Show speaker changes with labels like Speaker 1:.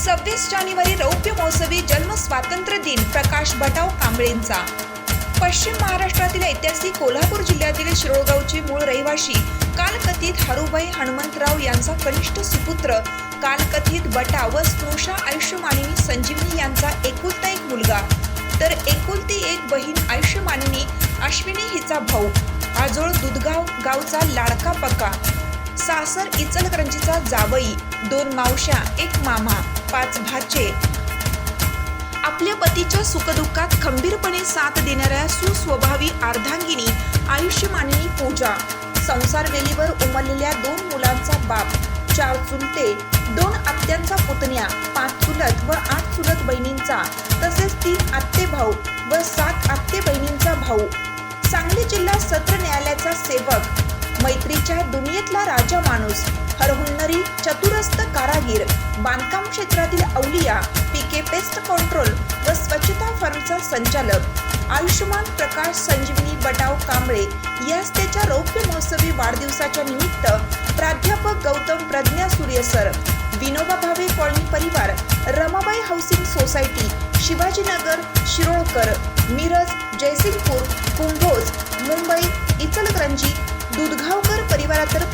Speaker 1: सव्वीस जानेवारी रौप्य महोत्सवी जन्म स्वातंत्र्य दिन प्रकाश बटाव कांबळेंचा. पश्चिम महाराष्ट्रातील ऐतिहासिक कोल्हापूर जिल्ह्यातील शिरोळगावचे मूळ रहिवाशी कालकथित हारुबाई हनुमंतराव यांचा कनिष्ठ सुपुत्र कालकथित बटा व स्नुषा आयुष्यमानिनी संजीवनी यांचा एकुलता एक मुलगा. तर एकुलती एक बहीण आयुष्यमानिनी अश्विनी हिचा भाऊ. आजोळ दुधगाव गावचा लाडका पक्का. सासर इचलकरंजीचा जावई. दोन मावश्या एक मामा. पाच भाचे. आपल्या सुखदुःखात खंबीरपणे साथ देणाऱ्या सुस्वभावी अर्धांगिनी आयुष्यमानिनी पूजा. संसार वेलीवर उमललेल्या दोन मुलांचा बाप चार चुलते दोन आत्यांचा पुतण्या पाच चुलत व आठ चुलत बहिणींचा तसेच तीन आत्ते भाऊ व सात आत्ते बहिणींचा भाऊ. सांगली जिल्हा सत्र न्यायालयाचा सेवक मैत्रीच्या दुनिया दुनियेतला राजा माणूस हरहुन्नरी चतुरस्थ कारागीर बांधकाम क्षेत्रातील अवलिया पीके पेस्ट कंट्रोल व स्वच्छता फर्मचा संचालक आयुष्यमान प्रकाश संजीवनी बटाव कांबळे यास त्याच्या रौप्य महोत्सवी वाढदिवसाच्या निमित्त प्राध्यापक गौतम प्रज्ञा सूर्यसर विनोबा भावे कॉलनी परिवार रमाबाई हाऊसिंग सोसायटी शिवाजीनगर शिरोळकर मिरज जयसिंगपूर कुंभोज मुंबई इचलकरंजी दुधगाव